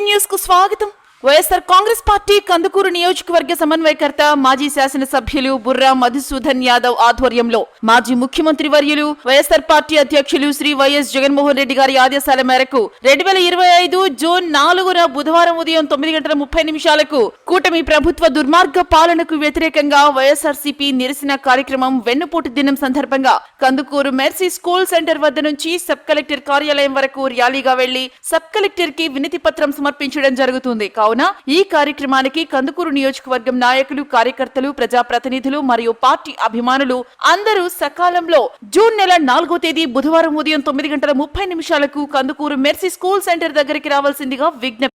న్యూస్కు స్వాగతం. వైఎస్సార్ కాంగ్రెస్ పార్టీ కందుకూరు నియోజకవర్గ సమన్వయకర్త మాజీ శాసనసభ్యులు బుర్రా మధుసూదన్ యాదవ్ ఆధ్వర్యంలో మాజీ ముఖ్యమంత్రి వర్యులు వైఎస్సార్ పార్టీ అధ్యక్షులు శ్రీ వైఎస్ జగన్మోహన్ రెడ్డి గారి ఆదేశాల మేరకు రెండు వేల ఇరవై ఐదు జూన్ నాలుగున బుధవారం ఉదయం తొమ్మిది గంటల ముప్పై నిమిషాలకు కూటమి ప్రభుత్వ దుర్మార్గ పాలనకు వ్యతిరేకంగా వైఎస్ఆర్సీపీ నిరసన కార్యక్రమం వెన్నుపోటు దినం సందర్భంగా కందుకూరు మెర్సీ స్కూల్ సెంటర్ వద్ద నుంచి సబ్ కలెక్టర్ కార్యాలయం వరకు ర్యాలీగా వెళ్ళి సబ్ కలెక్టర్కి వినతి పత్రం సమర్పించడం జరుగుతుంది. కావున ఈ కార్యక్రమానికి కందుకూరు నియోజకవర్గం నాయకులు కార్యకర్తలు ప్రజాప్రతినిధులు మరియు పార్టీ అభిమానులు అందరూ సకాలంలో జూన్ నెల నాలుగో తేదీ బుధవారం ఉదయం తొమ్మిది గంటల ముప్పై నిమిషాలకు కందుకూరు మెర్సీ స్కూల్ సెంటర్ దగ్గరికి రావాల్సిందిగా విజ్ఞప్తి